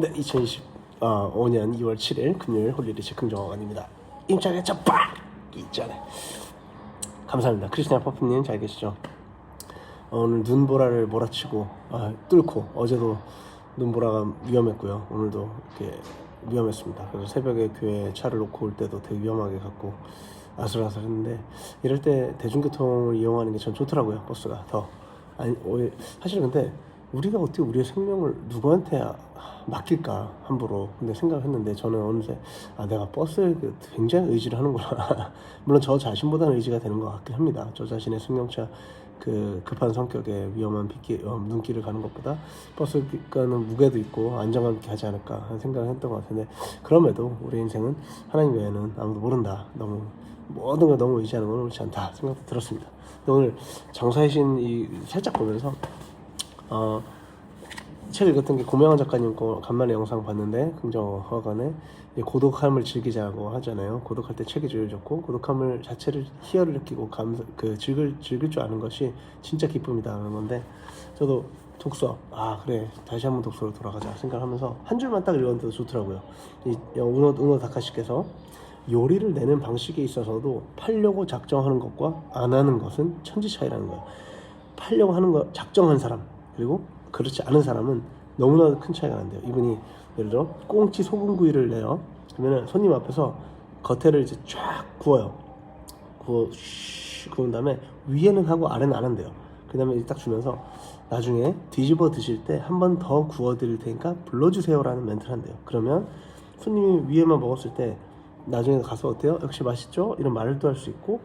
네, 2025년 2월 7일 금요일 홀리데이 긍정어간입니다. 임장의 첫빡 있잖아요. 감사합니다. 크리스티나 퍼프님 잘 계시죠? 어, 오늘 눈보라를 몰아치고 아, 뚫고 어제도 눈보라가 위험했고요. 오늘도 이렇게 위험했습니다. 그래서 새벽에 교회 차를 놓고 올 때도 되게 위험하게 갔고 아슬아슬했는데 이럴 때 대중교통을 이용하는 게 전 좋더라고요. 버스가 더 아니 사실 근데 우리가 어떻게 우리의 생명을 누구한테 아- 맡길까 함부로 근데 생각했는데 저는 어느새 아 내가 버스에 그 굉장히 의지를 하는구나. 물론 저 자신보다는 의지가 되는 것 같긴 합니다. 저 자신의 승용차 그 급한 성격에 위험한 빗길 어, 눈길을 가는 것보다 버스 가는 무게도 있고 안정감 있게 하지 않을까 하는 생각을 했던 것 같은데 그럼에도 우리 인생은 하나님 외에는 아무도 모른다. 너무 모든 걸 너무 의지하는 건 옳지 않다. 생각도 들었습니다. 오늘 장사의 신이 살짝 보면서 어, 책 읽었던 게 고명환 작가님 거 간만에 영상 봤는데 긍정화관에 이제 고독함을 즐기자고 하잖아요. 고독할 때 책이 제일 좋고 고독함을 자체를 희열을 느끼고 감, 그 즐길 즐길 줄 아는 것이 진짜 기쁨이다라는 건데 저도 독서 아 그래 다시 한번 독서로 돌아가자 생각하면서 한 줄만 딱 읽었는데도 좋더라고요. 이 우노 우노 다카시께서 요리를 내는 방식에 있어서도 팔려고 작정하는 것과 안 하는 것은 천지 차이라는 거예요. 팔려고 하는 거 작정한 사람 그리고 그렇지 않은 사람은 너무나 큰 차이가 난대요. 이분이 예를 들어 꽁치 소금구이를 내요. 그러면은 손님 앞에서 겉에를 이제 쫙 구워요. 구워 쉬 구운 다음에 위에는 하고 아래는 안 한대요. 그 다음에 딱 주면서 나중에 뒤집어 드실 때 한 번 더 구워 드릴 테니까 불러주세요라는 멘트를 한대요. 그러면 손님이 위에만 먹었을 때 나중에 가서 어때요? 역시 맛있죠? 이런 또할수 있고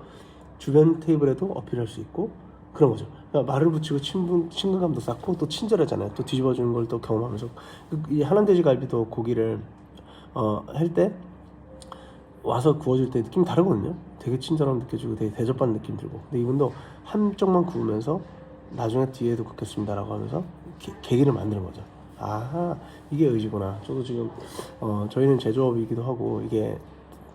주변 테이블에도 어필할 수 있고 그런 거죠. 그러니까 말을 붙이고 친분, 친근감도 쌓고 또 친절하잖아요. 또 뒤집어주는 걸 또 경험하면서 그- 이 하남돼지 갈비도 고기를 어, 할 때 와서 구워줄 때 느낌이 다르거든요. 되게 친절함 느껴지고 되게 대접받는 느낌 들고. 근데 이분도 한쪽만 구우면서 나중에 뒤에도 굽겠습니다라고 하면서 계, 계기를 만드는 거죠. 아하 이게 의지구나. 저도 지금 어, 저희는 제조업이기도 하고 이게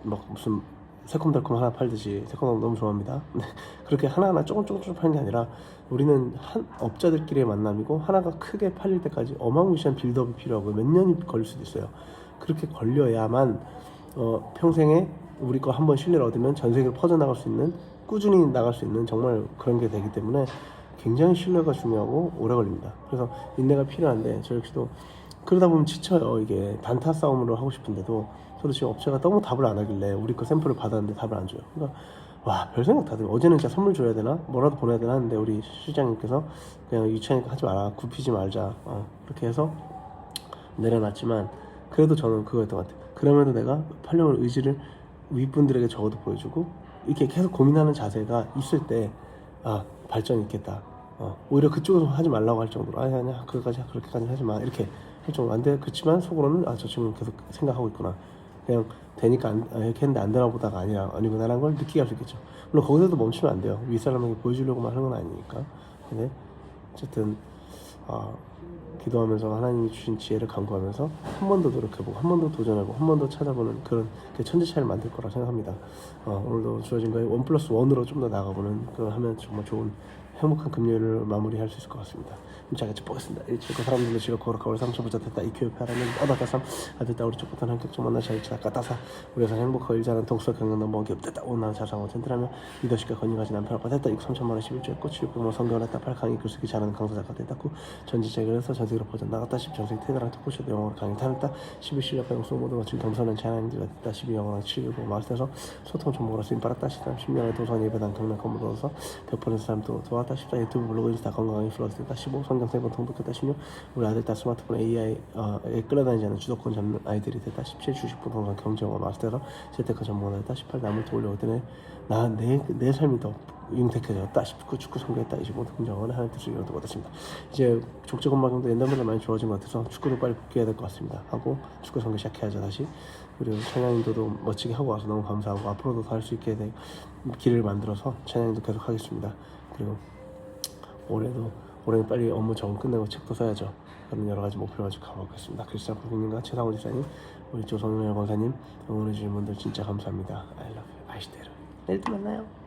막 무슨 새콤달콤 하나 팔듯이 새콤달콤 너무 좋아합니다. 그렇게 하나하나 조금 조금 조금 파는 게 아니라 우리는 한 업자들끼리의 만남이고 하나가 크게 팔릴 때까지 어마무시한 빌드업이 필요하고 몇 년이 걸릴 수도 있어요. 그렇게 걸려야만 어, 평생에 우리 거 한번 신뢰를 얻으면 전 세계로 퍼져나갈 수 있는 꾸준히 나갈 수 있는 정말 그런 게 되기 때문에 굉장히 신뢰가 중요하고 오래 걸립니다. 그래서 인내가 필요한데 저 역시도 그러다 보면 지쳐요. 이게 단타 싸움으로 하고 싶은데도 저 도 지금 업체가 너무 답을 안 하길래 우리 거 샘플을 받았는데 답을 안 줘요. 그러니까 와 별 생각 다 들어. 어제는 진짜 선물 줘야 되나 뭐라도 보내야 되나 하는데 우리 실장님께서 그냥 유치하니까 하지 마라 굽히지 말자 어, 그렇게 해서 내려놨지만 그래도 저는 그거였던 것 같아요. 그럼에도 내가 팔려올 의지를 윗분들에게 적어도 보여주고 이렇게 계속 고민하는 자세가 있을 때 아 발전이 있겠다. 어, 오히려 그쪽에서 하지 말라고 할 정도로 아니 아니야 그거까지 그렇게까지 하지 마 이렇게 할 정도 안돼 그렇지만 속으로는 아 저 친구 계속 생각하고 있구나 그냥 되니까 안, 아, 이렇게 했는데 안 되나 보다가 아니라 아니구나라는 걸 느끼게 할 수 있겠죠 물론 거기서도 멈추면 안 돼요 윗사람에게 보여주려고만 하는 건 아니니까 근데 어쨌든 아, 기도하면서 하나님이 주신 지혜를 간구하면서 한 번 더 노력해보고 한 번 더 도전하고 한 번 더 찾아보는 그런 그 천지 차이를 만들 거라 생각합니다. 어, 오늘도 주어진 거에 원 플러스 원으로 좀 더 나가보는 그걸 하면 정말 좋은 행복한 금요일을 마무리할 수 있을 것 같습니다. 같이 보겠습니다. 일치고 사람들도 즐겁고 거룩하고 상처 부자 됐다. 이 교육 하라는 얻었다 삼 아됐다. 우리 쪽부터는 한격좀 만나 잘 지다. 까따사 우리 회사 행복하고 일자는 독서 경영 넘버 기업 됐다. 온난 자상호 젠틀하며 리더십과 건강하신 남편 아빠 됐다. 6 3천만 원 11조에 꽃이 있고 뭐 성경을 했다. 8강의 글쓰기 잘하는 강사 작가 됐다. 9 전지책을 해서 전세계로 퍼져 나갔다. 10 전세계 테드랑 토크쇼도 영어로 강의 타냈다. 11 실력 배경 수업 모두 마친 겸손한 자연인들가 됐다. 12 영어랑 7교고 마스터에서 소통 전문가로 쓰임 받았다. 13 10년의 도서관 예배당 경남 건물로서 100%의 사람 도 도왔다. 14 유튜브 블로그 인스타 건강하게 플러스 됐다. 15 성경 세번 통독했다 16 우리 아들 딸 스마트폰 AI에 끌어다니지 않는 주도권 잡는 아이들이 됐다. 17 주식 부동산 경제영어 마스터에서 재테크 전문가 됐다. 18 남을 도우려고 때문에 나내 내 삶이 더 융택해졌다. 19 축구 성공했다. 25 긍정을 하는 뜻을 이루어 얻었습니다. 이제 족제건마경도 옛날보다 많이 좋아진 것 같아서 축구도 빨리 복귀해야 될 것 같습니다. 하고 축구 성교 시작해야죠 다시. 그리고 찬양인도도 멋지게 하고 와서 너무 감사하고 앞으로도 더 할 수 있게 될 길을 만들어서 찬양인도 계속 하겠습니다. 그리고 올해도 올해는 빨리 업무 적응 끝내고 책도 써야죠. 그런 여러 가지 목표를 가지고 가보겠습니다. 크리스찬 부님과 최상원 지사님, 우리 조성열 권사님 응원해 주신 분들 진짜 감사합니다. I love you. 아이시대로. 내일 또 만나요.